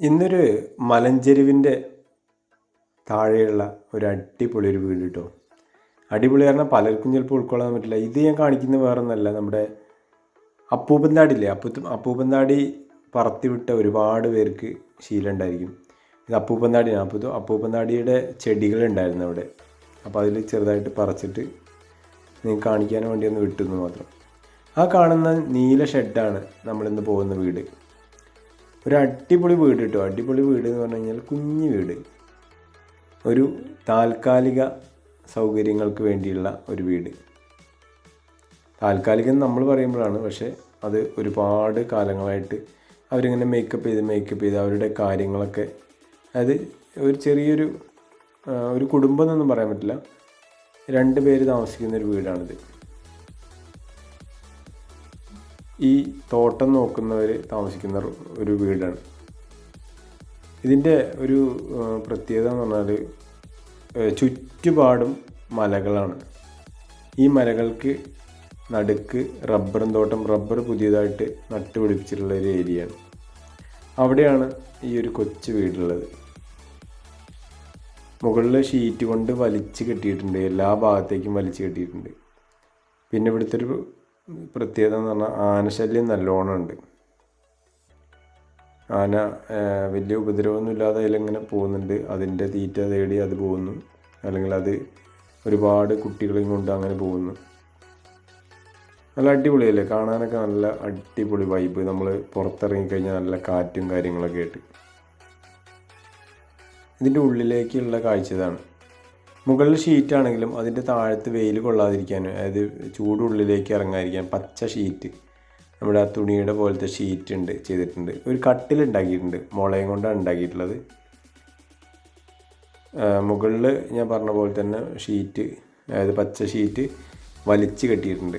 ഇന്നൊരു മലഞ്ചെരുവിന്റെ താഴെയുള്ള ഒരു അടിപൊളി ഒരു വീട് കേട്ടോ അടിപൊളി പറഞ്ഞാൽ പലർക്കും ചിലപ്പോൾ ഉൾക്കൊള്ളാൻ പറ്റില്ല. ഇത് ഞാൻ കാണിക്കുന്ന വേറെ ഒന്നല്ല നമ്മുടെ അപ്പൂപ്പന്താടില്ലേ അപ്പൂ അപ്പൂപ്പന്താടി പറത്തി വിട്ട ഒരുപാട് പേർക്ക് ശീലം ഉണ്ടായിരിക്കും. ഇത് അപ്പൂപ്പന്താടിയാണ് അപ്പോൾ അപ്പൂപ്പന്താടിയുടെ ചെടികളുണ്ടായിരുന്നു അവിടെ. അപ്പോൾ അതിൽ ചെറുതായിട്ട് പറിച്ചിട്ട് നിങ്ങൾക്ക് കാണിക്കാൻ വേണ്ടി ഒന്ന് വിട്ടുന്നു മാത്രം. ആ കാണുന്ന നീല ഷെഡാണ് നമ്മളിന്ന് പോകുന്ന വീട്. ഒരു അടിപൊളി വീട് കിട്ടും അടിപൊളി വീട് എന്ന് പറഞ്ഞു കഴിഞ്ഞാൽ കുഞ്ഞു വീട്. ഒരു താൽക്കാലിക സൗകര്യങ്ങൾക്ക് വേണ്ടിയുള്ള ഒരു വീട്. താൽക്കാലികം നമ്മൾ പറയുമ്പോഴാണ് പക്ഷേ അത് ഒരുപാട് കാലങ്ങളായിട്ട് അവരിങ്ങനെ മേക്കപ്പ് ചെയ്ത് മേക്കപ്പ് ചെയ്ത് അവരുടെ കാര്യങ്ങളൊക്കെ അതായത് ഒരു ചെറിയൊരു ഒരു കുടുംബം എന്നൊന്നും പറയാൻ പറ്റില്ല. രണ്ട് പേര് താമസിക്കുന്ന ഒരു വീടാണിത്. ഈ തോട്ടം നോക്കുന്നവർ താമസിക്കുന്ന ഒരു വീടാണ്. ഇതിന്റെ ഒരു പ്രത്യേകത എന്ന് പറഞ്ഞാൽ ചുറ്റുപാടും മലകളാണ്. ഈ മലകൾക്ക് നടുക്ക് റബ്ബറും തോട്ടം റബ്ബർ പുതിയതായിട്ട് നട്ടുപിടിപ്പിച്ചിട്ടുള്ള ഒരു ഏരിയയാണ്. അവിടെയാണ് ഈ ഒരു കൊച്ചു വീടുള്ളത്. മുകളിൽ ഷീറ്റ് കൊണ്ട് വലിച്ചു കെട്ടിയിട്ടുണ്ട്. എല്ലാ ഭാഗത്തേക്കും വലിച്ചു കെട്ടിയിട്ടുണ്ട്. പിന്നെ ഇവിടുത്തെ ഒരു പ്രത്യേകത എന്ന് പറഞ്ഞാൽ ആനശല്യം നല്ലോണം ഉണ്ട്. ആന വലിയ ഉപദ്രവമൊന്നും ഇല്ലാതെ അതിലിങ്ങനെ പോകുന്നുണ്ട്. അതിന്റെ തീറ്റ തേടി അത് പോകുന്നു. അല്ലെങ്കിൽ അത് ഒരുപാട് കുട്ടികളെയും കൊണ്ട് അങ്ങനെ പോകുന്നു. നല്ല അടിപൊളിയല്ലേ? കാണാനൊക്കെ നല്ല അടിപൊളി വൈബ് നമ്മൾ പുറത്തിറങ്ങിക്കഴിഞ്ഞാൽ നല്ല കാറ്റും കാര്യങ്ങളൊക്കെ ആയിട്ട്. ഇതിന്റെ ഉള്ളിലേക്കുള്ള കാഴ്ച ഇതാണ്. മുകളിൽ ഷീറ്റാണെങ്കിലും അതിന്റെ താഴത്ത് വെയിൽ കൊള്ളാതിരിക്കാൻ അതായത് ചൂടുള്ളിലേക്ക് ഇറങ്ങാതിരിക്കാൻ പച്ച ഷീറ്റ്. നമ്മുടെ ആ തുണിയുടെ പോലത്തെ ഷീറ്റ് ഉണ്ട് ചെയ്തിട്ടുണ്ട്. ഒരു കട്ടിൽ ഉണ്ടാക്കിയിട്ടുണ്ട് മുളയും കൊണ്ടാണ് ഉണ്ടാക്കിയിട്ടുള്ളത്. മുകളിൽ ഞാൻ പറഞ്ഞ പോലെ തന്നെ ഷീറ്റ് അതായത് പച്ച ഷീറ്റ് വലിച്ച് കെട്ടിയിട്ടുണ്ട്.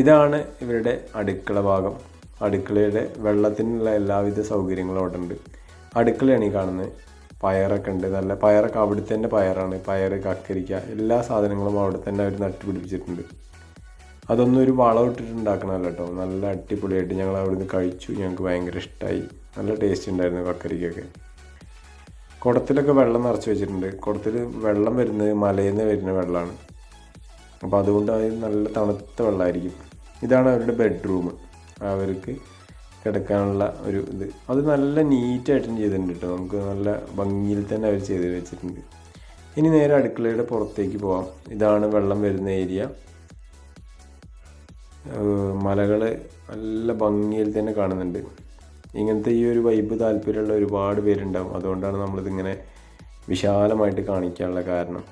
ഇതാണ് ഇവരുടെ അടുക്കള ഭാഗം. അടുക്കളയുടെ വെള്ളത്തിനുള്ള എല്ലാവിധ സൗകര്യങ്ങളും അവിടെ ഉണ്ട് അടുക്കളയാണ് ഈ കാണുന്നത്. പയറൊക്കെ ഉണ്ട്. നല്ല പയറൊക്കെ അവിടുത്തെ തന്നെ പയറാണ്. പയർ കക്കരിക്ക എല്ലാ സാധനങ്ങളും അവിടെ തന്നെ അവർ നട്ടുപിടിപ്പിച്ചിട്ടുണ്ട് അതൊന്നും ഒരു വളം ഇട്ടിട്ടുണ്ടാക്കണമല്ല കേട്ടോ. നല്ല അടിപൊളിയായിട്ട് ഞങ്ങൾ അവിടെ നിന്ന് കഴിച്ചു. ഞങ്ങൾക്ക് ഭയങ്കര ഇഷ്ടമായി നല്ല ടേസ്റ്റ് ഉണ്ടായിരുന്നു കക്കരിക്കൊക്കെ. കുടത്തിലൊക്കെ വെള്ളം നിറച്ച് വെച്ചിട്ടുണ്ട്. കുടത്തിൽ വെള്ളം വരുന്നത് മലയിൽ നിന്ന് വരുന്ന വെള്ളമാണ്. അപ്പോൾ അതുകൊണ്ട് അത് നല്ല തണുത്ത വെള്ളമായിരിക്കും. ഇതാണ് അവരുടെ ബെഡ്റൂം അവർക്ക് കിടക്കാനുള്ള ഒരു ഇത്. അത് നല്ല നീറ്റായിട്ടും ചെയ്തിട്ടുണ്ട് കേട്ടോ നമുക്ക് നല്ല ഭംഗിയിൽ തന്നെ അവർ ചെയ്ത് വെച്ചിട്ടുണ്ട്. ഇനി നേരെ അടുക്കളയുടെ പുറത്തേക്ക് പോവാം. ഇതാണ് വെള്ളം വരുന്ന ഏരിയ. മലകൾ നല്ല ഭംഗിയിൽ തന്നെ കാണുന്നുണ്ട്. ഇങ്ങനത്തെ ഈ ഒരു വൈബ് താല്പര്യമുള്ള ഒരുപാട് പേരുണ്ടാവും. അതുകൊണ്ടാണ് നമ്മളിതിങ്ങനെ വിശാലമായിട്ട് കാണിക്കാനുള്ള കാരണം.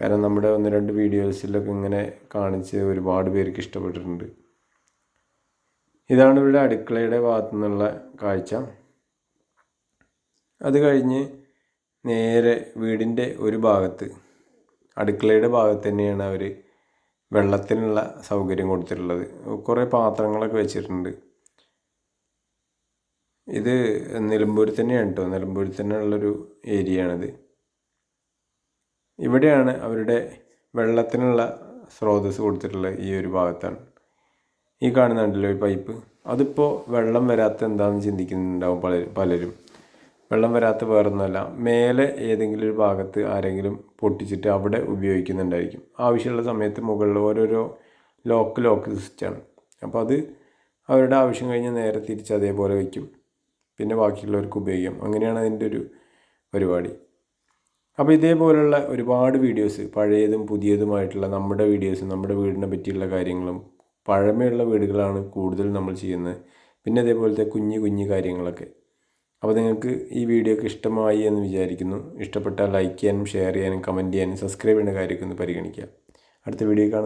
കാരണം നമ്മുടെ ഒന്ന് രണ്ട് വീഡിയോസിലൊക്കെ ഇങ്ങനെ കാണിച്ച് ഒരുപാട് പേർക്ക് ഇഷ്ടപ്പെട്ടിട്ടുണ്ട്. ഇതാണ് ഇവിടെ അടുക്കളയുടെ ഭാഗത്തു നിന്നുള്ള കാഴ്ച. അത് കഴിഞ്ഞ് നേരെ വീടിന്റെ ഒരു ഭാഗത്ത് അടുക്കളയുടെ ഭാഗത്ത് തന്നെയാണ് അവർ വെള്ളത്തിനുള്ള സൗകര്യം കൊടുത്തിട്ടുള്ളത്. കുറേ പാത്രങ്ങളൊക്കെ വെച്ചിട്ടുണ്ട്. ഇത് നിലമ്പൂർ തന്നെയാണ് കേട്ടോ. നിലമ്പൂർ തന്നെ ഉള്ളൊരു ഏരിയ ആണിത് ഇവിടെയാണ് അവരുടെ വെള്ളത്തിനുള്ള സ്രോതസ് കൊടുത്തിട്ടുള്ളത് ഈ ഒരു ഭാഗത്താണ്. ഈ കാണുന്നുണ്ടല്ലോ ഈ പൈപ്പ് അതിപ്പോൾ വെള്ളം വരാത്ത എന്താണെന്ന് ചിന്തിക്കുന്നുണ്ടാവും പലരും പലരും. വെള്ളം വരാത്ത വേറൊന്നുമല്ല. മേലെ ഏതെങ്കിലും ഒരു ഭാഗത്ത് ആരെങ്കിലും പൊട്ടിച്ചിട്ട് അവിടെ ഉപയോഗിക്കുന്നുണ്ടായിരിക്കും. ആവശ്യമുള്ള സമയത്ത് മുകളിൽ ഓരോരോ ലോക്ക് ലോക്ക് സിസ്റ്റാണ് അപ്പോൾ അത് അവരുടെ ആവശ്യം കഴിഞ്ഞ് നേരെ തിരിച്ച് അതേപോലെ വയ്ക്കും. പിന്നെ ബാക്കിയുള്ളവർക്ക് ഉപയോഗിക്കാം. അങ്ങനെയാണ് അതിന്റെ ഒരു പരിപാടി. അപ്പോൾ ഇതേപോലുള്ള ഒരുപാട് വീഡിയോസ് പഴയതും പുതിയതുമായിട്ടുള്ള നമ്മുടെ വീഡിയോസ് നമ്മുടെ വീടിനെ പറ്റിയുള്ള കാര്യങ്ങളും പഴമയുള്ള വീടുകളാണ് കൂടുതൽ നമ്മൾ ചെയ്യുന്നത്. പിന്നെ അതേപോലത്തെ കുഞ്ഞു കുഞ്ഞു കാര്യങ്ങളൊക്കെ. അപ്പോൾ നിങ്ങൾക്ക് ഈ വീഡിയോ ഒക്കെ ഇഷ്ടമായി എന്ന് വിചാരിക്കുന്നു. ഇഷ്ടപ്പെട്ടാൽ ലൈക്ക് ചെയ്യാനും ഷെയർ ചെയ്യാനും കമന്റ് ചെയ്യാനും സബ്സ്ക്രൈബ് ചെയ്യുന്ന കാര്യമൊക്കെ ഒന്ന് പരിഗണിക്കുക. അടുത്ത വീഡിയോ കാണാം.